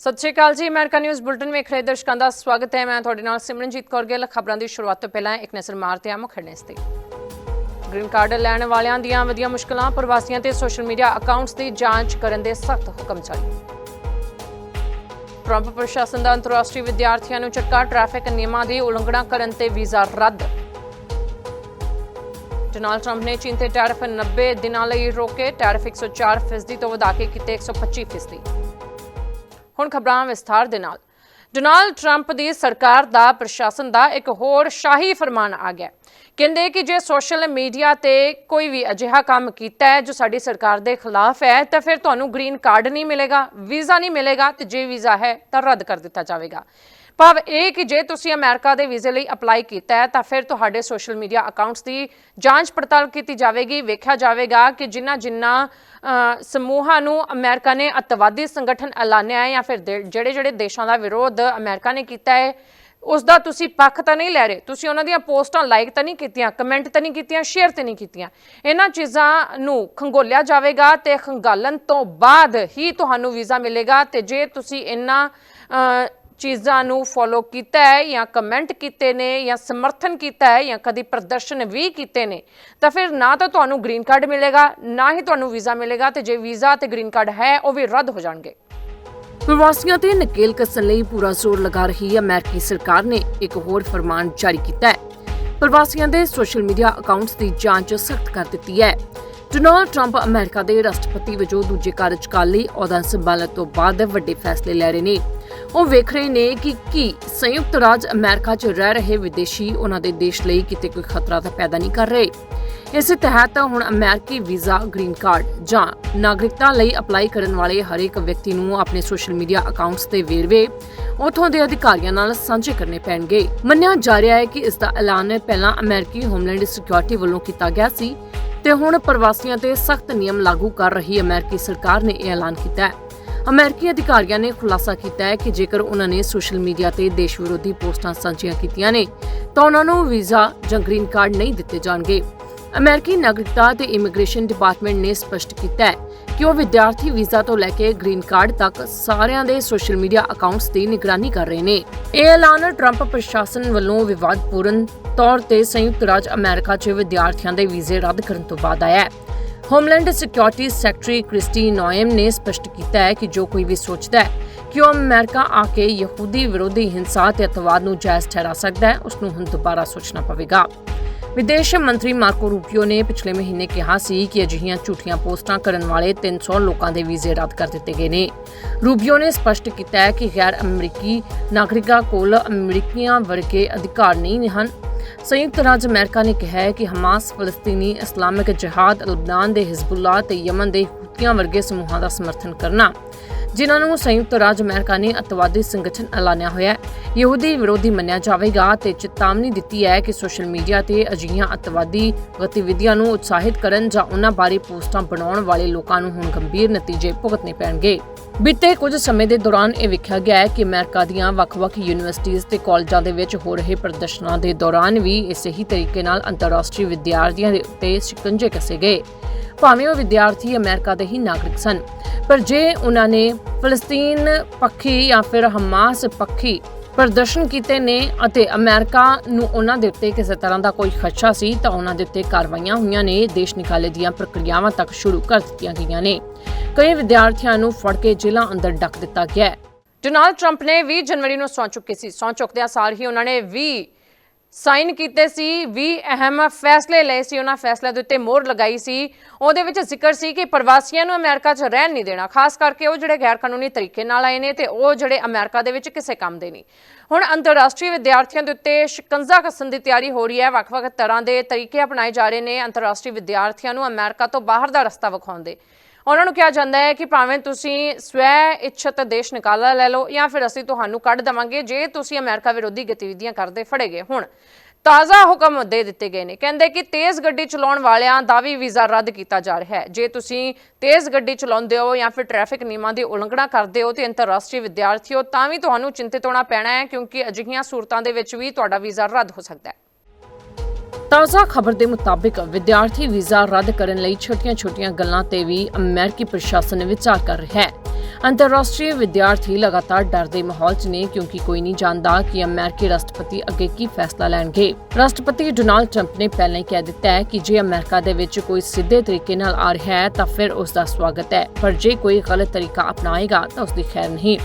ਸਤਿ ਸ਼੍ਰੀ ਅਕਾਲ ਜੀ, America news bulletin ਵੇਖ ਰਹੇ ਦਰਸ਼ਕਾਂ ਦਾ ਸਵਾਗਤ ਹੈ। ਮੈਂ ਤੁਹਾਡੇ ਨਾਲ ਸਿਮਰਨਜੀਤ ਕੌਰ ਗਿੱਲ। ਖਬਰਾਂ ਦੀ ਸ਼ੁਰੂਆਤ ਤੋਂ ਪਹਿਲਾਂ ਇੱਕ ਨਜ਼ਰ ਮਾਰਦੇ ਹਾਂ ਮੁੱਖ ਨਿਊਜ਼ ਤੇ। ਗ੍ਰੀਨ ਕਾਰਡ ਲੈਣ ਵਾਲਿਆਂ ਦੀਆਂ ਵਧੀਆਂ ਮੁਸ਼ਕਲਾਂ, ਪ੍ਰਵਾਸੀਆਂ ਤੇ ਸੋਸ਼ਲ ਮੀਡੀਆ ਅਕਾਊਂਟਸ ਦੀ ਜਾਂਚ ਕਰਨ ਦੇ ਸਖਤ ਹੁਕਮ ਜਾਰੀ। ਟਰੰਪ ਪ੍ਰਸ਼ਾਸਨ ਦਾ ਅੰਤਰਰਾਸ਼ਟਰੀ ਵਿਦਿਆਰਥੀਆਂ ਨੂੰ ਝਟਕਾ, ਟ੍ਰੈਫਿਕ ਨਿਯਮਾਂ ਦੀ ਉਲੰਘਣਾ ਕਰਨ ਤੇ ਵੀਜ਼ਾ ਰੱਦ। ਡੋਨਾਲਡ ਟਰੰਪ ਨੇ ਚੀਨ ਤੇ ਟੈਰਿਫ 90 ਦਿਨਾਂ ਲਈ ਰੋਕੇ। ਟੈਰਿਫ 104 ਫੀਸਦੀ ਤੋਂ ਵਧਾ ਕੇ ਕੀਤੇ 125 ਫੀਸਦੀ। ਹੁਣ ਖਬਰਾਂ ਵਿਸਥਾਰ ਦੇ ਨਾਲ। ਡੋਨਾਲਡ ਟਰੰਪ ਦੀ ਸਰਕਾਰ ਦਾ ਪ੍ਰਸ਼ਾਸਨ ਦਾ ਇੱਕ ਹੋਰ ਸ਼ਾਹੀ ਫਰਮਾਨ ਆ ਗਿਆ। ਕਹਿੰਦੇ ਕਿ ਜੇ ਸੋਸ਼ਲ ਮੀਡੀਆ ਤੇ ਕੋਈ ਵੀ ਅਜਿਹਾ ਕੰਮ ਕੀਤਾ ਹੈ ਜੋ ਸਾਡੀ ਸਰਕਾਰ ਦੇ ਖਿਲਾਫ ਹੈ, ਤਾਂ ਫਿਰ ਤੁਹਾਨੂੰ ਗ੍ਰੀਨ ਕਾਰਡ ਨਹੀਂ ਮਿਲੇਗਾ, ਵੀਜ਼ਾ ਨਹੀਂ ਮਿਲੇਗਾ ਤੇ ਜੇ ਵੀਜ਼ਾ ਹੈ ਤਾਂ ਰੱਦ ਕਰ ਦਿੱਤਾ ਜਾਵੇਗਾ। ਭਾਵ ਇਹ ਕਿ ਜੇ ਤੁਸੀਂ ਅਮਰੀਕਾ ਦੇ ਵੀਜ਼ੇ ਲਈ ਅਪਲਾਈ ਕੀਤਾ ਹੈ, ਤਾਂ ਫਿਰ ਤੁਹਾਡੇ ਸੋਸ਼ਲ ਮੀਡੀਆ ਅਕਾਊਂਟਸ ਦੀ ਜਾਂਚ ਪੜਤਾਲ ਕੀਤੀ ਜਾਵੇਗੀ। ਵੇਖਿਆ ਜਾਵੇਗਾ ਕਿ ਜਿਨ੍ਹਾਂ ਜਿਨ੍ਹਾਂ ਸਮੂਹਾਂ ਨੂੰ ਅਮਰੀਕਾ ਨੇ ਅੱਤਵਾਦੀ ਸੰਗਠਨ ਐਲਾਨਿਆ ਹੈ ਜਾਂ ਫਿਰ ਦੇ- ਜਿਹੜੇ ਜਿਹੜੇ ਦੇਸ਼ਾਂ ਦਾ ਵਿਰੋਧ ਅਮਰੀਕਾ ਨੇ ਕੀਤਾ ਹੈ, ਉਸ ਦਾ ਤੁਸੀਂ ਪੱਖ ਤਾਂ ਨਹੀਂ ਲੈ ਰਹੇ। ਤੁਸੀਂ ਉਹਨਾਂ ਦੀਆਂ ਪੋਸਟਾਂ ਲਾਈਕ ਤਾਂ ਨਹੀਂ ਕੀਤੀਆਂ, ਕਮੈਂਟ ਤਾਂ ਨਹੀਂ ਕੀਤੀਆਂ, ਸ਼ੇਅਰ ਤਾਂ ਨਹੀਂ ਕੀਤੀਆਂ। ਇਹਨਾਂ ਚੀਜ਼ਾਂ ਨੂੰ ਖੰਗੋਲਿਆ ਜਾਵੇਗਾ ਤੇ ਖੰਗਾਲਣ ਤੋਂ ਬਾਅਦ ਹੀ ਤੁਹਾਨੂੰ ਵੀਜ਼ਾ ਮਿਲੇਗਾ ਤੇ ਜੇ ਤੁਸੀਂ ਇਹਨਾਂ ਚੀਜ਼ਾਂ ਨੂੰ ਫੋਲੋ ਕੀਤਾ ਹੈ ਜਾਂ ਕਮੈਂਟ ਕੀਤੇ ਨੇ ਜਾਂ ਸਮਰਥਨ ਕੀਤਾ ਹੈ ਜਾਂ ਕਦੀ ਪ੍ਰਦਰਸ਼ਨ ਵੀ ਕੀਤੇ ਨੇ, ਤਾਂ ਫਿਰ ਨਾ ਤਾਂ ਤੁਹਾਨੂੰ ਗ੍ਰੀਨ ਕਾਰਡ ਮਿਲੇਗਾ, ਨਾ ਹੀ ਤੁਹਾਨੂੰ ਵੀਜ਼ਾ ਮਿਲੇਗਾ ਤੇ ਜੇ ਵੀਜ਼ਾ ਤੇ ਗ੍ਰੀਨ ਕਾਰਡ ਹੈ, ਉਹ ਵੀ ਰੱਦ ਹੋ ਜਾਣਗੇ। ਪ੍ਰਵਾਸੀਆਂ ਤੇ ਨਕੇਲ ਕੱਸਣ ਲਈ ਪੂਰਾ ਜ਼ੋਰ ਲਗਾ ਰਹੀ ਅਮਰੀਕੀ ਸਰਕਾਰ ਨੇ ਇੱਕ ਹੋਰ ਫਰਮਾਨ ਜਾਰੀ ਕੀਤਾ ਹੈ। ਪ੍ਰਵਾਸੀਆਂ ਦੇ ਸੋਸ਼ਲ ਮੀਡੀਆ ਅਕਾਊਂਟਸ ਦੀ ਜਾਂਚ ਸਖਤ ਕਰ ਦਿੱਤੀ ਹੈ। ਡੋਨਾਲਡ ਟਰੰਪ ਅਮਰੀਕਾ ਦੇ ਰਾਸ਼ਟਰਪਤੀ ਵਜੋਂ ਦੂਜੇ ਕਾਰਜਕਾਲ ਲਈ ਅਹੁਦਾ ਸੰਭਾਲਣ ਤੋਂ ਬਾਅਦ ਵੱਡੇ ਫੈਸਲੇ ਲੈ ਰਹੇ ਨੇ। ਉਹ ਵੇਖ ਰਹੇ ਨੇ ਕਿ ਕੀ ਸੰਯੁਕਤ ਰਾਜ ਅਮਰੀਕਾ 'ਚ ਰਹਿ ਰਹੇ ਵਿਦੇਸ਼ੀ ਉਹਨਾਂ ਦੇ ਦੇਸ਼ ਲਈ ਕਿਤੇ ਕੋਈ ਖਤਰਾ ਤਾਂ ਪੈਦਾ ਨਹੀਂ ਕਰ ਰਹੇ। ਇਸੇ ਤਹਿਤ ਹੁਣ ਅਮਰੀਕੀ ਵੀਜ਼ਾ, ਗ੍ਰੀਨ ਕਾਰਡ ਜਾਂ ਨਾਗਰਿਕਤਾ ਲਈ ਅਪਲਾਈ ਕਰਨ ਵਾਲੇ ਹਰੇਕ ਵਿਅਕਤੀ ਨੂੰ ਆਪਣੇ ਸੋਸ਼ਲ ਮੀਡੀਆ ਅਕਾਊਂਟਸ ਦੇ ਵੇਰਵੇ ਉਥੋਂ ਦੇ ਅਧਿਕਾਰੀਆਂ ਨਾਲ ਸਾਂਝੇ ਕਰਨੇ ਪੈਣਗੇ। ਮੰਨਿਆ ਜਾ ਰਿਹਾ ਹੈ ਕਿ ਇਸ ਦਾ ਐਲਾਨ ਪਹਿਲਾਂ ਅਮਰੀਕੀ ਹੋਮਲੈਂਡ ਸਿਕਿਉਰਿਟੀ ਵੱਲੋਂ ਕੀਤਾ ਗਿਆ ਸੀ ਤੇ ਹੁਣ ਪ੍ਰਵਾਸੀਆਂ ਤੇ ਸਖਤ ਨਿਯਮ ਲਾਗੂ ਕਰ ਰਹੀ ਅਮਰੀਕੀ ਸਰਕਾਰ ਨੇ ਇਹ ਐਲਾਨ ਕੀਤਾ ਹੈ। ਅਮਰੀਕੀ ਅਧਿਕਾਰੀਆਂ ਨੇ ਖੁਲਾਸਾ ਕੀਤਾ ਹੈ ਕਿ ਜੇਕਰ ਉਹਨਾਂ ਨੇ ਸੋਸ਼ਲ ਮੀਡੀਆ ਤੇ ਦੇਸ਼ ਵਿਰੋਧੀ ਪੋਸਟਾਂ ਸਾਂਝੀਆਂ ਕੀਤੀਆਂ ਨੇ, ਤਾਂ ਉਹਨਾਂ ਨੂੰ ਵੀਜ਼ਾ ਜਾਂ ਗ੍ਰੀਨ ਕਾਰਡ ਨਹੀਂ ਦਿੱਤੇ ਜਾਣਗੇ। ਅਮਰੀਕੀ ਨਾਗਰਿਕਤਾ ਤੇ ਇਮੀਗ੍ਰੇਸ਼ਨ ਡਿਪਾਰਟਮੈਂਟ ਨੇ ਸਪਸ਼ਟ ਕੀਤਾ ਹੈ ਕਿ ਉਹ ਵਿਦਿਆਰਥੀ ਵੀਜ਼ਾ ਤੋਂ ਲੈ ਕੇ ਗ੍ਰੀਨ ਕਾਰਡ ਤੱਕ ਸਾਰਿਆਂ ਦੇ ਸੋਸ਼ਲ ਮੀਡੀਆ ਅਕਾਊਂਟਸ ਦੀ ਨਿਗਰਾਨੀ ਕਰ ਰਹੇ ਨੇ। ਇਹ ਐਲਾਨ ਟਰੰਪ ਪ੍ਰਸ਼ਾਸਨ ਵੱਲੋਂ ਵਿਵਾਦਪੂਰਨ ਤੌਰ ਤੇ ਸੰਯੁਕਤ ਰਾਜ ਅਮਰੀਕਾ 'ਚ ਵਿਦਿਆਰਥੀਆਂ ਦੇ ਵੀਜ਼ੇ ਰੱਦ ਕਰਨ ਤੋਂ ਬਾਅਦ ਆਇਆ ਹੈ। Homeland security secretary Kristi Noem ਨੇ ਸਪਸ਼ਟ ਕੀਤਾ ਹੈ ਕਿ ਜੋ ਕੋਈ ਵੀ ਸੋਚਦਾ ਹੈ ਕਿ ਉਹ ਅਮਰੀਕਾ ਆ ਕੇ ਯਹੂਦੀ ਵਿਰੋਧੀ ਹਿੰਸਾ ਤੇ ਅਤਵਾਦ ਨੂੰ ਜਾਇਜ਼ ਠਹਿਰਾ ਸਕਦਾ ਹੈ, ਉਸ ਨੂੰ ਹੁਣ ਦੁਬਾਰਾ ਸੋਚਣਾ ਪਵੇਗਾ। ਵਿਦੇਸ਼ ਮੰਤਰੀ ਮਾਰਕੋ ਰੂਬੀਓ ਨੇ ਪਿਛਲੇ ਮਹੀਨੇ ਕਿਹਾ ਸੀ ਕਿ ਅਜਿਹੀਆਂ ਝੂਠੀਆਂ ਪੋਸਟਾਂ ਕਰਨ ਵਾਲੇ 300 ਲੋਕਾਂ ਦੇ ਵੀਜ਼ੇ ਰੱਦ ਕਰ ਦਿੱਤੇ ਗਏ ਨੇ। ਰੂਬੀਓ ਨੇ ਸਪਸ਼ਟ ਕੀਤਾ ਹੈ ਕਿ ਗੈਰ ਅਮਰੀਕੀ ਨਾਗਰਿਕਾਂ ਕੋਲ ਅਮਰੀਕੀਆਂ ਵਰਗੇ ਅਧਿਕਾਰ ਨਹੀਂ ਹਨ। ਸੰਯੁਕਤ ਰਾਜ ਅਮਰੀਕਾ ਨੇ ਕਿਹਾ ਹੈ ਕਿ ਹਮਾਸ ਫਲਸਤੀਨੀ ਇਸਲਾਮਿਕ ਜਿਹਾਦ ਲਬਨਾਨ ਦੇ ਹਿਜ਼ਬੁੱਲਾ ਤੇ ਯਮਨ ਦੇ ਹੂਤੀਆਂ ਵਰਗੇ ਸਮੂਹਾਂ ਦਾ ਸਮਰਥਨ ਕਰਨਾ ਜਿਨ੍ਹਾਂ ਨੂੰ ਸੰਯੁਕਤ ਰਾਜ ਅਮਰੀਕਾ ਨੇ ਅਤਵਾਦੀ ਸੰਗਠਨ ਐਲਾਨਿਆ ਹੋਇਆ ਹੈ। ਯਹੂਦੀ ਵਿਰੋਧੀ ਮੰਨਿਆ ਜਾਵੇਗਾ ਤੇ ਚੇਤਾਵਨੀ ਦਿੱਤੀ ਹੈ ਕਿ ਸੋਸ਼ਲ ਮੀਡੀਆ ਤੇ ਅਜਿਹੀਆਂ ਅਤਵਾਦੀ ਗਤੀਵਿਧੀਆਂ ਨੂੰ ਉਤਸ਼ਾਹਿਤ ਕਰਨ ਜਾਂ ਉਹਨਾਂ ਬਾਰੇ ਪੋਸਟਾਂ ਬਣਾਉਣ ਵਾਲੇ ਲੋਕਾਂ ਨੂੰ ਹੁਣ ਗੰਭੀਰ ਨਤੀਜੇ ਭੁਗਤਣੇ ਪੈਣਗੇ। ਬੀਤੇ ਕੁਝ ਸਮੇਂ ਦੇ ਦੌਰਾਨ ਇਹ ਵੇਖਿਆ ਗਿਆ ਹੈ ਕਿ ਅਮਰੀਕਾ ਦੀਆਂ ਵੱਖ-ਵੱਖ ਯੂਨੀਵਰਸਿਟੀਆਂ ਤੇ ਕਾਲਜਾਂ ਦੇ ਵਿੱਚ ਹੋ ਰਹੇ ਪ੍ਰਦਰਸ਼ਨਾਂ ਦੇ ਦੌਰਾਨ ਵੀ ਇਸੇ ਹੀ ਤਰੀਕੇ ਨਾਲ ਅੰਤਰਰਾਸ਼ਟਰੀ ਵਿਦਿਆਰਥੀਆਂ ਦੇ ਉੱਤੇ ਸ਼ਿਕੰਜੇ ਕੱਸੇ ਗਏ। ਭਾਵੇਂ ਉਹ ਵਿਦਿਆਰਥੀ ਅਮਰੀਕਾ ਦੇ ਹੀ ਨਾਗਰਿਕ ਸਨ, ਪਰ ਜੇ ਉਹਨਾਂ ਨੇ ਫਲਸਤੀਨ ਪੱਖੀ ਜਾਂ ਫਿਰ ਹਮਾਸ ਪੱਖੀ ਪ੍ਰਦਰਸ਼ਨ ਕੀਤੇ ਨੇ ਅਤੇ ਅਮਰੀਕਾ ਨੂੰ ਉਹਨਾਂ ਦੇ ਉੱਤੇ ਕਿਸੇ ਤਰ੍ਹਾਂ ਦਾ ਕੋਈ ਖਦਸ਼ਾ ਸੀ, ਤਾਂ ਉਹਨਾਂ ਦੇ ਉੱਤੇ ਕਾਰਵਾਈਆਂ ਹੋਈਆਂ ਨੇ, ਦੇਸ਼ ਨਿਕਾਲੇ ਦੀਆਂ ਪ੍ਰਕਿਰਿਆਵਾਂ ਤੱਕ ਸ਼ੁਰੂ ਕਰ ਦਿੱਤੀਆਂ ਗਈਆਂ ਨੇ। ਕਈ ਵਿਦਿਆਰਥੀਆਂ ਨੂੰ ਫੜ ਕੇ ਜੇਲ੍ਹਾਂ ਅੰਦਰ ਡੱਕ ਦਿੱਤਾ ਗਿਆ ਹੈ। ਡੋਨਾਲਡ ਟਰੰਪ ਨੇ 20 ਜਨਵਰੀ ਨੂੰ ਸੌਂ ਚੁੱਕੇ ਸੀ, ਸੌਂ ਚੁੱਕਦਿਆਂ ਸਾਰ ਹੀ ਉਹਨਾਂ ਨੇ 20 ਸਾਈਨ ਕੀਤੇ ਸੀ 20 ਅਹਿਮ ਫੈਸਲੇ ਲਏ ਸੀ, ਉਹਨਾਂ ਫੈਸਲਿਆਂ ਦੇ ਉੱਤੇ ਮੋਹਰ ਲਗਾਈ ਸੀ। ਉਹਦੇ ਵਿੱਚ ਜ਼ਿਕਰ ਸੀ ਕਿ ਪ੍ਰਵਾਸੀਆਂ ਨੂੰ ਅਮਰੀਕਾ 'ਚ ਰਹਿਣ ਨਹੀਂ ਦੇਣਾ, ਖਾਸ ਕਰਕੇ ਉਹ ਜਿਹੜੇ ਗੈਰ ਕਾਨੂੰਨੀ ਤਰੀਕੇ ਨਾਲ ਆਏ ਨੇ ਤੇ ਉਹ ਜਿਹੜੇ ਅਮਰੀਕਾ ਦੇ ਵਿੱਚ ਕਿਸੇ ਕੰਮ ਦੇ ਨਹੀਂ। ਹੁਣ ਅੰਤਰਰਾਸ਼ਟਰੀ ਵਿਦਿਆਰਥੀਆਂ ਦੇ ਉੱਤੇ ਸ਼ਿਕੰਜਾ ਕੱਸਣ ਦੀ ਤਿਆਰੀ ਹੋ ਰਹੀ ਹੈ। ਵੱਖ-ਵੱਖ ਤਰ੍ਹਾਂ ਦੇ ਤਰੀਕੇ ਅਪਣਾਏ ਜਾ ਰਹੇ ਨੇ ਅੰਤਰਰਾਸ਼ਟਰੀ ਵਿਦਿਆਰਥੀਆਂ ਨੂੰ ਅਮਰੀਕਾ ਤੋਂ ਬਾਹਰ ਦਾ ਰਸਤਾ ਵਿਖਾਉਣ ਦੇ। ਉਹਨਾਂ ਨੂੰ ਕਿਹਾ ਜਾਂਦਾ ਹੈ ਕਿ ਭਾਵੇਂ ਤੁਸੀਂ ਸਵੈ ਇੱਛਤ ਦੇਸ਼ ਨਿਕਾਲਾ ਲੈ ਲਓ ਜਾਂ ਫਿਰ ਅਸੀਂ ਤੁਹਾਨੂੰ ਕੱਢ ਦਵਾਂਗੇ ਜੇ ਤੁਸੀਂ ਅਮਰੀਕਾ ਵਿਰੋਧੀ ਗਤੀਵਿਧੀਆਂ ਕਰਦੇ ਫੜੇਗੇ ਹੁਣ। ਤਾਜ਼ਾ ਹੁਕਮ ਦੇ ਦਿੱਤੇ ਗਏ ਨੇ। ਕਹਿੰਦੇ ਕਿ ਤੇਜ਼ ਗੱਡੀ ਚਲਾਉਣ ਵਾਲਿਆਂ ਦਾ ਵੀ ਵੀਜ਼ਾ ਰੱਦ ਕੀਤਾ ਜਾ ਰਿਹਾ ਹੈ। ਜੇ ਤੁਸੀਂ ਤੇਜ਼ ਗੱਡੀ ਚਲਾਉਂਦੇ ਹੋ ਜਾਂ ਫਿਰ ਟ੍ਰੈਫਿਕ ਨਿਯਮਾਂ ਦੀ ਉਲੰਘਣਾ ਕਰਦੇ ਹੋ ਤੇ ਅੰਤਰਰਾਸ਼ਟਰੀ ਵਿਦਿਆਰਥੀ ਹੋ ਤਾਂ ਵੀ ਤੁਹਾਨੂੰ ਚਿੰਤਿਤ ਹੋਣਾ ਪੈਣਾ ਹੈ ਕਿਉਂਕਿ ਅਜਿਹੀਆਂ ਸੂਰਤਾਂ ਦੇ ਵਿੱਚ ਵੀ ਤੁਹਾਡਾ ਵੀਜ਼ਾ ਰੱਦ ਹੋ ਸਕਦਾ ਹੈ। ਤਾਜ਼ਾ ਖਬਰ ਦੇ ਮੁਤਾਬਿਕ ਵਿਦਿਆਰਥੀ ਵੀਜ਼ਾ ਰੱਦ ਕਰਨ ਲਈ ਛੋਟੀਆਂ-ਛੋਟੀਆਂ ਗੱਲਾਂ ਤੇ ਵੀ ਅਮਰੀਕੀ ਪ੍ਰਸ਼ਾਸਨ ਵਿਚਾਰ ਕਰ ਰਿਹਾ ਹੈ। ਅੰਤਰਰਾਸ਼ਟਰੀ ਵਿਦਿਆਰਥੀ ਲਗਾਤਾਰ ਡਰ ਦੇ ਮਾਹੌਲ 'ਚ ਨੇ ਕਿਉਂਕਿ ਕੋਈ ਨਹੀਂ ਜਾਣਦਾ ਕਿ ਅਮਰੀਕੀ ਰਾਸ਼ਟਰਪਤੀ ਅੱਗੇ ਕੀ ਫੈਸਲਾ ਲੈਣਗੇ। ਰਾਸ਼ਟਰਪਤੀ ਡੋਨਾਲਡ ਟਰੰਪ ਨੇ ਪਹਿਲਾਂ ਹੀ ਕਹਿ ਦਿੱਤਾ ਹੈ ਕਿ ਜੇ ਅਮਰੀਕਾ ਦੇ ਵਿੱਚ ਕੋਈ ਸਿੱਧੇ ਤਰੀਕੇ ਨਾਲ ਆ ਰਿਹਾ ਹੈ ਤਾਂ ਫਿਰ ਉਸ ਦਾ ਸਵਾਗਤ ਹੈ, ਪਰ ਜੇ ਕੋਈ ਗਲਤ ਤਰੀਕਾ ਅਪਣਾਏਗਾ ਤਾਂ ਉਸ ਦੀ ਖੈਰ ਨਹੀਂ।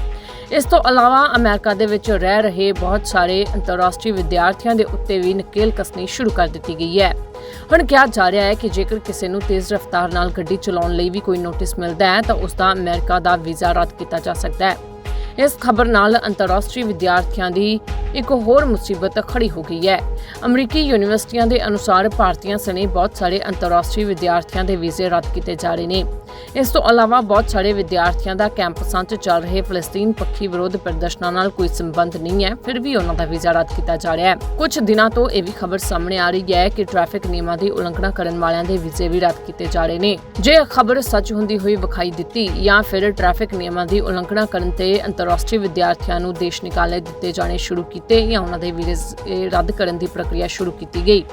ਇਸ ਤੋਂ ਇਲਾਵਾ ਅਮਰੀਕਾ ਦੇ ਵਿੱਚ ਰਹਿ ਰਹੇ ਬਹੁਤ ਸਾਰੇ ਅੰਤਰਰਾਸ਼ਟਰੀ ਵਿਦਿਆਰਥੀਆਂ ਦੇ ਉੱਤੇ ਵੀ ਨਕੇਲ ਕਸਣੀ ਸ਼ੁਰੂ ਕਰ ਦਿੱਤੀ ਗਈ ਹੈ। ਹੁਣ ਕਿਹਾ ਜਾ ਰਿਹਾ ਹੈ ਕਿ ਜੇਕਰ ਕਿਸੇ ਨੂੰ ਤੇਜ਼ ਰਫ਼ਤਾਰ ਨਾਲ ਗੱਡੀ ਚਲਾਉਣ ਲਈ ਵੀ ਕੋਈ ਨੋਟਿਸ ਮਿਲਦਾ ਹੈ ਤਾਂ ਉਸ ਦਾ ਅਮਰੀਕਾ ਦਾ ਵੀਜ਼ਾ ਰੱਦ ਕੀਤਾ ਜਾ ਸਕਦਾ ਹੈ। ਇਸ ਖਬਰ ਨਾਲ ਅੰਤਰਰਾਸ਼ਟਰੀ ਵਿਦਿਆਰਥੀਆਂ ਦੀ ਇੱਕ ਹੋਰ ਮੁਸੀਬਤ ਖੜੀ ਹੋ ਗਈ ਹੈ। ਅਮਰੀਕੀ ਯੂਨੀਵਰਸਿਟੀਆਂ ਦੇ ਅਨੁਸਾਰ ਭਾਰਤੀਆਂ ਸਣੇ ਬਹੁਤ ਸਾਰੇ ਅੰਤਰਰਾਸ਼ਟਰੀ ਵਿਦਿਆਰਥੀਆਂ ਦੇ ਵੀਜ਼ੇ ਰੱਦ ਕੀਤੇ ਜਾ ਰਹੇ ਨੇ। ਇਸ ਤੋਂ ਇਲਾਵਾ ਬਹੁਤ ਸਾਰੇ ਵਿਦਿਆਰਥੀਆਂ ਦਾ ਕੈਂਪਸਾਂ 'ਚ ਚੱਲ ਰਹੇ ਫਲਸਤੀਨ ਪੱਖੀ ਵਿਰੋਧ ਪ੍ਰਦਰਸ਼ਨਾਂ ਨਾਲ ਕੋਈ ਸੰਬੰਧ ਨਹੀਂ ਹੈ, ਫਿਰ ਵੀ ਉਹਨਾਂ ਦਾ ਵੀਜ਼ਾ ਰੱਦ ਕੀਤਾ ਜਾ ਰਿਹਾ ਹੈ। ਕੁਝ ਦਿਨਾਂ ਤੋਂ ਇਹ ਵੀ ਖਬਰ ਸਾਹਮਣੇ ਆ ਰਹੀ ਹੈ ਕਿ ਟ੍ਰੈਫਿਕ ਨਿਯਮਾਂ ਦੀ ਉਲੰਘਣਾ ਕਰਨ ਵਾਲਿਆਂ ਦੇ ਵੀਜ਼ੇ ਵੀ ਰੱਦ ਕੀਤੇ ਜਾ ਰਹੇ ਨੇ। ਜੇ ਖਬਰ ਸੱਚ ਹੁੰਦੀ ਹੋਈ ਵਿਖਾਈ ਦਿੱਤੀ ਜਾਂ ਫਿਰ ਟ੍ਰੈਫਿਕ ਨਿਯਮਾਂ ਦੀ ਉਲੰਘਣਾ ਕਰਨ ਤੇ ਅੰਤਰਰਾਸ਼ਟਰੀ ਵਿਦਿਆਰਥੀਆਂ ਨੂੰ ਦੇਸ਼ ਨਿਕਾਲੇ ਦਿੱਤੇ ਜਾਣੇ ਸ਼ੁਰੂ ਕੀਤੇ ਜਾਂ ਉਹਨਾਂ ਦੇ ਵੀਜ਼ੇ ਰੱਦ ਕਰਨ ਦੀ ਪ੍ਰਕਿਰਿਆ ਸ਼ੁਰੂ ਕੀਤੀ ਗਈ।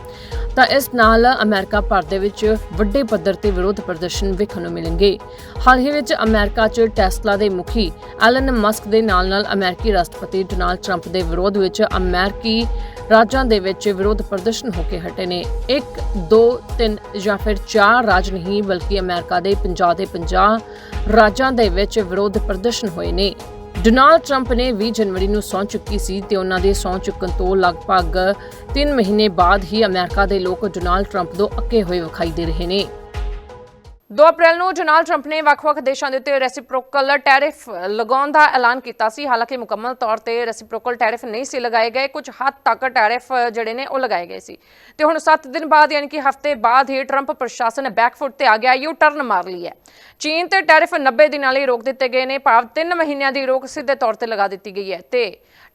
ਤਾਂ ਇਸ ਨਾਲ ਅਮਰੀਕਾ ਭਰ ਦੇ ਵਿੱਚ ਵੱਡੇ ਪੱਧਰ ਤੇ ਵਿਰੋਧ ਪ੍ਰਦਰਸ਼ਨ ਵੇਖਣ ਨੂੰ ਮਿਲਣਗੇ। ਹਾਲ ਹੀ ਵਿੱਚ ਅਮਰੀਕਾ 'ਚ ਟੈਸਲਾ ਦੇ ਮੁਖੀ ਐਲਨ ਮਸਕ ਦੇ ਨਾਲ-ਨਾਲ ਅਮਰੀਕੀ ਰਾਸ਼ਟਰਪਤੀ ਡੋਨਾਲਡ ਟਰੰਪ ਦੇ ਵਿਰੋਧ ਵਿੱਚ ਅਮਰੀਕੀ ਰਾਜਾਂ ਦੇ ਵਿੱਚ ਵਿਰੋਧ ਪ੍ਰਦਰਸ਼ਨ ਹੋ ਕੇ ਹਟੇ ਨੇ। 1 2 3 ਜਾਂ ਫਿਰ 4 ਰਾਜ ਨਹੀਂ, ਬਲਕਿ ਅਮਰੀਕਾ ਦੇ 50 ਦੇ 50 ਰਾਜਾਂ ਦੇ ਵਿੱਚ ਵਿਰੋਧ ਪ੍ਰਦਰਸ਼ਨ ਹੋਏ ਨੇ। ਡੋਨਾਲਡ ਟਰੰਪ ਨੇ 20 ਜਨਵਰੀ ਨੂੰ ਸਹੁੰ ਚੁੱਕੀ ਸੀ ਤੇ ਉਹਨਾਂ ਦੇ ਸਹੁੰ ਚੁੱਕਣ ਤੋਂ ਲਗਭਗ 3 ਮਹੀਨੇ ਬਾਅਦ ਹੀ ਅਮਰੀਕਾ ਦੇ ਲੋਕ ਡੋਨਾਲਡ ਟਰੰਪ ਤੋਂ ਅੱਕੇ ਹੋਏ ਵਿਖਾਈ ਦੇ ਰਹੇ ਨੇ। 2 ਅਪ੍ਰੈਲ ਨੂੰ ਡੋਨਾਲਡ ਟਰੰਪ ਨੇ ਵੱਖ-ਵੱਖ ਦੇਸ਼ਾਂ ਦੇ ਉੱਤੇ ਰੈਸੀਪ੍ਰੋਕਲ ਟੈਰਿਫ ਲਗਾਉਣ ਦਾ ਐਲਾਨ ਕੀਤਾ ਸੀ। ਹਾਲਾਂਕਿ ਮੁਕੰਮਲ ਤੌਰ ਤੇ ਰੈਸੀਪ੍ਰੋਕਲ ਟੈਰਿਫ ਨਹੀਂ ਸੀ ਲਗਾਏ ਗਏ। ਕੁਝ ਹੱਦ ਤੱਕ ਟੈਰਿਫ ਜਿਹੜੇ ਨੇ ਉਹ ਲਗਾਏ ਗਏ ਸੀ। ਤੇ ਹੁਣ 7 ਦਿਨ ਬਾਅਦ, ਯਾਨੀ ਕਿ ਹਫ਼ਤੇ ਬਾਅਦ ਹੀ ਟਰੰਪ ਪ੍ਰਸ਼ਾਸਨ ਬੈਕਫੁੱਟ ਤੇ ਆ ਗਿਆ। ਯੂ ਟਰਨ ਮਾਰ ਲਈ ਹੈ। ਚੀਨ ਤੇ ਟੈਰਿਫ 90 ਦਿਨਾਂ ਲਈ ਰੋਕ ਦਿੱਤੇ ਗਏ ਨੇ। ਭਾਵ 3 ਮਹੀਨਿਆਂ ਦੀ ਰੋਕ ਸਿੱਧੇ ਤੌਰ ਤੇ ਲਗਾ ਦਿੱਤੀ ਗਈ ਹੈ। ਤੇ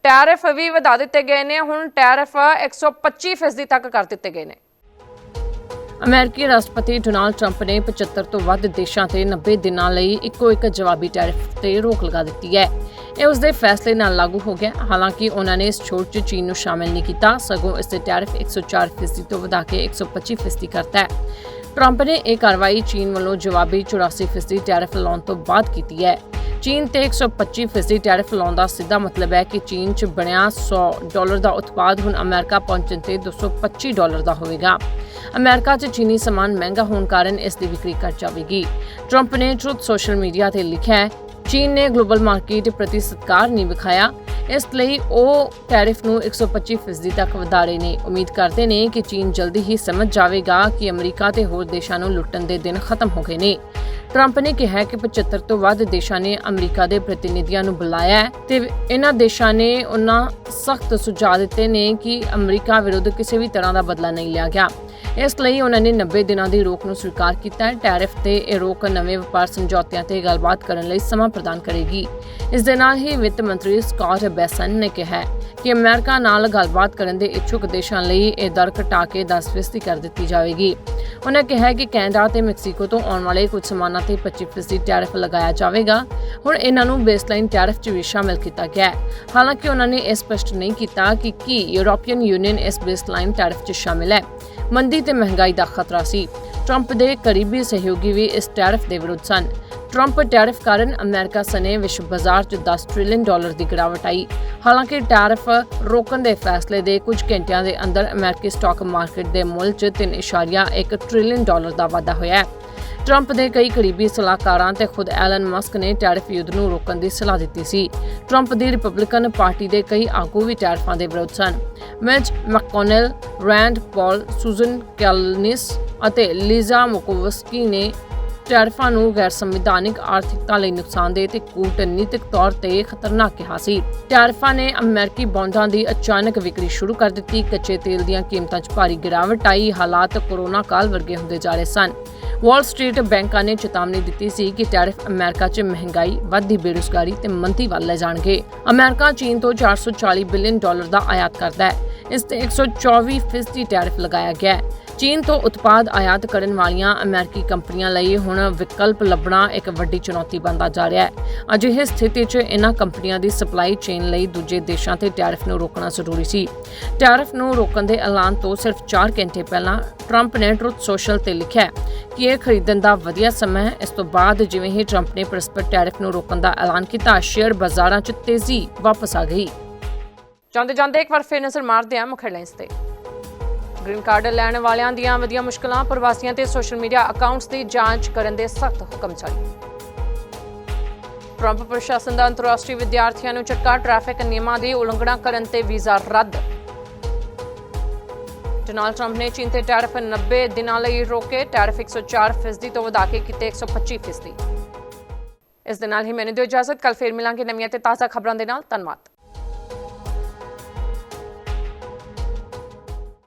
ਟੈਰਿਫ ਵੀ ਵਧਾ ਦਿੱਤੇ ਗਏ ਨੇ। ਹੁਣ ਟੈਰਿਫ 125% ਤੱਕ ਕਰ ਦਿੱਤੇ ਗਏ ਨੇ। ਅਮਰੀਕੀ ਰਾਸ਼ਟਰਪਤੀ ਡੋਨਾਲਡ ਟਰੰਪ ਨੇ 75 ਤੋਂ ਵੱਧ ਦੇਸ਼ਾਂ ਤੇ 90 ਦਿਨਾਂ ਲਈ ਇੱਕੋ ਇੱਕ ਜਵਾਬੀ ਟੈਰਿਫ ਤੇ ਰੋਕ ਲਗਾ ਦਿੱਤੀ ਹੈ। ਇਹ ਉਸ ਦੇ ਫੈਸਲੇ ਨਾਲ ਲਾਗੂ ਹੋ ਗਿਆ। ਹਾਲਾਂਕਿ ਉਹਨਾਂ ਨੇ ਇਸ ਛੋਟ 'ਚ ਚੀਨ ਨੂੰ ਸ਼ਾਮਿਲ ਨਹੀਂ ਕੀਤਾ। ਸਗੋਂ ਇਸ ਦੇ ਟੈਰਿਫ 104% ਤੋਂ ਵਧਾ ਕੇ 125% ਕਰਤਾ ਹੈ। ਟਰੰਪ ਨੇ ਇਹ ਕਾਰਵਾਈ ਚੀਨ ਵੱਲੋਂ ਜਵਾਬੀ 84% ਟੈਰਿਫ ਲਾਉਣ ਤੋਂ ਬਾਅਦ ਕੀਤੀ ਹੈ। ਚੀਨ ਤੇ 125% ਟੈਰਿਫ ਲਾਉਣ ਦਾ ਸਿੱਧਾ ਮਤਲਬ ਹੈ ਕਿ ਚੀਨ 'ਚ ਬਣਿਆ 100 ਡਾਲਰ ਦਾ ਉਤਪਾਦ ਹੁਣ ਅਮਰੀਕਾ ਪਹੁੰਚਣ ਤੇ 225 ਡਾਲਰ ਦਾ ਹੋਵੇਗਾ। ਅਮਰੀਕਾ 'ਚ ਚੀਨੀ ਸਮਾਨ ਮਹਿੰਗਾ ਹੋਣ ਕਾਰਨ ਇਸ ਦੀ ਵਿਕਰੀ ਘਟ ਜਾਵੇਗੀ। ਟਰੰਪ ਨੇ ਟਰੁਥ ਸੋਸ਼ਲ ਮੀਡੀਆ ਤੇ ਲਿਖਿਆ ਹੈ, ਚੀਨ ਨੇ ਗਲੋਬਲ ਮਾਰਕੀਟ ਪ੍ਰਤੀ ਸਤਕਾਰ ਨਹੀਂ ਵਿਖਾਇਆ। ਇਸ ਲਈ ਉਹ ਟੈਰਿਫ ਨੂੰ 125% ਤੱਕ ਵਧਾ ਰਹੇ ਨੇ। ਉਮੀਦ ਕਰਦੇ ਨੇ ਕਿ ਚੀਨ ਜਲਦੀ ਹੀ ਸਮਝ ਜਾਵੇਗਾ ਕਿ ਅਮਰੀਕਾ ਤੇ ਹੋਰ ਦੇਸ਼ਾਂ ਨੂੰ ਲੁੱਟਣ ਦੇ ਦਿਨ ਖਤਮ ਹੋ ਗਏ ਨੇ। ਟਰੰਪ ਨੇ ਕਿਹਾ ਕਿ 75 ਤੋਂ ਵੱਧ ਦੇਸ਼ਾਂ ਨੇ ਅਮਰੀਕਾ ਦੇ ਪ੍ਰਤੀਨਿਧੀਆਂ ਨੂੰ ਬੁਲਾਇਆ ਹੈ ਤੇ ਇਹਨਾਂ ਦੇਸ਼ਾਂ ਨੇ ਉਹਨਾਂ ਸਖਤ ਸੁਝਾਅ ਦਿੱਤੇ ਨੇ ਕਿ ਅਮਰੀਕਾ ਵਿਰੁੱਧ ਕਿਸੇ ਵੀ ਤਰ੍ਹਾਂ ਦਾ ਬਦਲਾ ਨਹੀਂ ਲਿਆ ਗਿਆ। ਇਸ ਲਈ ਉਹਨਾਂ ਨੇ 90 ਦਿਨਾਂ ਦੀ ਰੋਕ ਨੂੰ ਸਵੀਕਾਰ ਕੀਤਾ ਹੈ। ਟੈਰਿਫ ਤੇ ਇਹ ਰੋਕ ਨਵੇਂ ਵਪਾਰ ਸਮਝੌਤਿਆਂ ਤੇ ਗੱਲਬਾਤ ਕਰਨ ਲਈ ਸਮਾਂ ਪ੍ਰਦਾਨ ਕਰੇਗੀ। ਇਸ ਦੇ ਨਾਲ ਹੀ ਵਿੱਤ ਮੰਤਰੀ ਸਕਾਟ ਬੈਸਨ ਨੇ ਕਿਹਾ ਕਿ ਅਮਰੀਕਾ ਨਾਲ ਗੱਲਬਾਤ ਕਰਨ ਦੇ ਇੱਛੁਕ ਦੇਸ਼ਾਂ ਲਈ ਇਹ ਦਰ ਘਟਾ ਕੇ 10% ਕਰ ਦਿੱਤੀ ਜਾਵੇਗੀ। ਉਹਨਾਂ ਕਿਹਾ ਕਿ ਕੈਨੇਡਾ ਤੇ ਮੈਕਸੀਕੋ ਤੋਂ ਆਉਣ ਵਾਲੇ ਕੁਝ ਸਮਾਨਾਂ ਤੇ 25% ਟੈਰਿਫ ਲਗਾਇਆ ਜਾਵੇਗਾ। ਹੁਣ ਇਹਨਾਂ ਨੂੰ ਬੇਸਲਾਈਨ ਟੈਰਿਫ 'ਚ ਵੀ ਸ਼ਾਮਿਲ ਕੀਤਾ ਗਿਆ ਹੈ। ਹਾਲਾਂਕਿ ਉਹਨਾਂ ਨੇ ਇਹ ਸਪਸ਼ਟ ਨਹੀਂ ਕੀਤਾ ਕਿ ਕੀ ਯੂਰੋਪੀਅਨ ਯੂਨੀਅਨ ਇਸ ਬੇਸਲਾਈਨ ਟੈਰਿਫ 'ਚ ਸ਼ਾਮਿਲ ਹੈ। ਮੰਦੀ ਤੇ ਮਹਿੰਗਾਈ ਦਾ ਖਤਰਾ ਸੀ। ਟਰੰਪ ਦੇ ਕਰੀਬੀ ਸਹਿਯੋਗੀ ਵੀ ਇਸ ਟੈਰਿਫ ਦੇ ਵਿਰੁੱਧ ਸਨ। ਟਰੰਪ ਟੈਰਿਫ ਕਾਰਨ ਅਮਰੀਕਾ ਸਨੇ ਵਿਸ਼ਵ ਬਾਜ਼ਾਰ 'ਚ 10 ਟ੍ਰਿਲੀਅਨ ਡਾਲਰ ਦੀ ਗਿਰਾਵਟ ਆਈ। ਹਾਲਾਂਕਿ ਟੈਰਿਫ ਰੋਕਣ ਦੇ ਫੈਸਲੇ ਦੇ ਕੁਝ ਘੰਟਿਆਂ ਦੇ ਅੰਦਰ ਅਮਰੀਕੀ ਸਟਾਕ ਮਾਰਕੀਟ ਦੇ ਮੁੱਲ 'ਚ 3.1 ਟ੍ਰਿਲੀਅਨ ਡਾਲਰ ਦਾ ਵਾਧਾ ਹੋਇਆ ਹੈ। ਟਰੰਪ ਦੇ ਕਈ ਕਰੀਬੀ ਸਲਾਹਕਾਰਾਂ ਤੇ ਖੁਦ ਐਲਨ ਮਸਕ ਨੇ ਟੈਰਿਫ ਯੁੱਧ ਨੂੰ ਰੋਕਣ ਦੀ ਸਲਾਹ ਦਿੱਤੀ ਸੀ। ਟਰੰਪ ਦੀ ਰਿਪਬਲਿਕਨ ਪਾਰਟੀ ਦੇ ਕਈ ਆਗੂ ਵੀ ਟੈਰਿਫਾਂ ਦੇ ਵਿਰੋਧ ਸਨ। ਮਿਚ ਮੈਕਕੋਨਲ, ਰੈਂਡ ਪਾਲ, ਸੁਜ਼ਨ ਕੈਲਨਿਸ ਅਤੇ ਲੀਜ਼ਾ ਮੋਕੋਵਸਕੀ ਨੇ ਟੈਰਿਫਾਂ ਨੂੰ ਗੈਰ ਸੰਵਿਧਾਨਿਕ ਆਰਥਿਕਤਾ ਲਈ ਨੁਕਸਾਨਦੇਹ ਤੇ ਕੂਟਨੀਤਿਕ ਤੌਰ ਤੇ ਖਤਰਨਾਕ ਕਿਹਾ ਸੀ। ਟੈਰਿਫਾਂ ਨੇ ਅਮਰੀਕੀ ਬੌਂਡਾਂ ਦੀ ਅਚਾਨਕ ਵਿਕਰੀ ਸ਼ੁਰੂ ਕਰ ਦਿੱਤੀ। ਕੱਚੇ ਤੇਲ ਦੀਆਂ ਕੀਮਤਾਂ 'ਚ ਭਾਰੀ ਗਿਰਾਵਟ ਆਈ। ਹਾਲਾਤ ਕੋਰੋਨਾ ਕਾਲ ਵਰਗੇ ਹੁੰਦੇ ਜਾ ਰਹੇ ਸਨ। ਵਾਲ ਸਟਰੀਟ ਬੈਂਕਾਂ ਨੇ ਚੇਤਾਵਨੀ ਦਿੱਤੀ ਸੀ ਕਿ ਟੈਰਿਫ ਅਮਰੀਕਾ 'ਚ ਮਹਿੰਗਾਈ ਵੱਧਦੀ ਬੇਰੁਜ਼ਗਾਰੀ ਤੇ ਮੰਦੀ ਵੱਲ ਲੈ ਜਾਣਗੇ। ਅਮਰੀਕਾ ਚੀਨ ਤੋਂ 440 ਬਿਲੀਅਨ ਡਾਲਰ ਦਾ ਆਯਾਤ ਕਰਦਾ ਹੈ। ਇਸ ਤੇ 124% ਟੈਰਿਫ ਲਗਾਇਆ ਗਿਆ ਹੈ। ਚੀਨ ਤੋਂ ਉਤਪਾਦ ਆਯਾਤ ਕਰਨ ਵਾਲੀਆਂ ਅਮਰੀਕੀ ਕੰਪਨੀਆਂ ਲਈ ਹੁਣ ਵਿਕਲਪ ਲੱਭਣਾ ਇੱਕ ਵੱਡੀ ਚੁਣੌਤੀ ਬਣਦਾ ਜਾ ਰਿਹਾ ਹੈ। ਅਜਿਹੇ ਸਥਿਤੀ 'ਚ ਇਹਨਾਂ ਕੰਪਨੀਆਂ ਦੀ ਸਪਲਾਈ ਚੇਨ ਲਈ ਦੂਜੇ ਦੇਸ਼ਾਂ ਤੇ ਟੈਰਿਫ ਨੂੰ ਰੋਕਣਾ ਜ਼ਰੂਰੀ ਸੀ। ਟੈਰਿਫ ਨੂੰ ਰੋਕਣ ਦੇ ਐਲਾਨ ਤੋਂ ਸਿਰਫ 4 ਘੰਟੇ ਪਹਿਲਾਂ ਟਰੰਪ ਨੇ ਟਰੁੱਥ ਸੋਸ਼ਲ ਤੇ ਲਿਖਿਆ ਕਿ ਇਹ ਖਰੀਦਣ ਦਾ ਵਧੀਆ ਸਮਾਂ ਹੈ। ਇਸ ਤੋਂ ਬਾਅਦ ਜਿਵੇਂ ਹੀ ਟਰੰਪ ਨੇ ਪਰਸਪਰ ਟੈਰਿਫ ਨੂੰ ਰੋਕਣ ਦਾ ਐਲਾਨ ਕੀਤਾ, ਸ਼ੇਅਰ ਬਾਜ਼ਾਰਾਂ 'ਚ ਤੇਜ਼ੀ ਵਾਪਸ ਆ ਗਈ। ਜਾਂਦੇ ਜਾਂਦੇ ਇੱਕ ਵਾਰ ਫੇਰ ਨਜ਼ਰ ਮਾਰਦੇ ਹਾਂ ਮੁੱਖ ਹੈਡਲਾਈਨਸ ਤੇ। ਗ੍ਰੀਨ ਕਾਰਡ ਲੈਣ ਵਾਲਿਆਂ ਦੀਆਂ ਵਧੀਆਂ ਮੁਸ਼ਕਲਾਂ, ਪ੍ਰਵਾਸੀਆਂ ਤੇ ਸੋਸ਼ਲ ਮੀਡੀਆ ਅਕਾਊਂਟਸ ਦੀ ਜਾਂਚ ਕਰਨ ਦੇ ਸਖਤ ਹੁਕਮ ਜਾਰੀ ਟਰੰਪ ਪ੍ਰਸ਼ਾਸਨ ਦਾ ਅੰਤਰਰਾਸ਼ਟਰੀ ਵਿਦਿਆਰਥੀਆਂ ਨੂੰ ਝਟਕਾ ਟ੍ਰੈਫਿਕ ਨਿਯਮਾਂ ਦੀ ਉਲੰਘਣਾ ਕਰਨ ਤੇ ਵੀਜ਼ਾ ਰੱਦ। ਡੋਨਾਲਡ ਟਰੰਪ ਨੇ ਚੀਨ ਤੇ ਟੈਰਿਫ 90 ਦਿਨਾਂ ਲਈ ਰੋਕੇ, ਟੈਰਿਫ 104 ਫੀਸਦੀ ਤੋਂ ਵਧਾ ਕੇ ਕੀਤੇ 125 ਫੀਸਦੀ। ਇਸ ਦੇ ਨਾਲ ਹੀ ਮੈਨੂੰ ਦਿਓ ਇਜਾਜ਼ਤ ਕੱਲ ਫੇਰ ਮਿਲਾਂਗੇ ਨਵੀਆਂ ਤੇ ਤਾਜ਼ਾ ਖਬਰਾਂ ਦੇ ਨਾਲ, ਧੰਨਵਾਦ।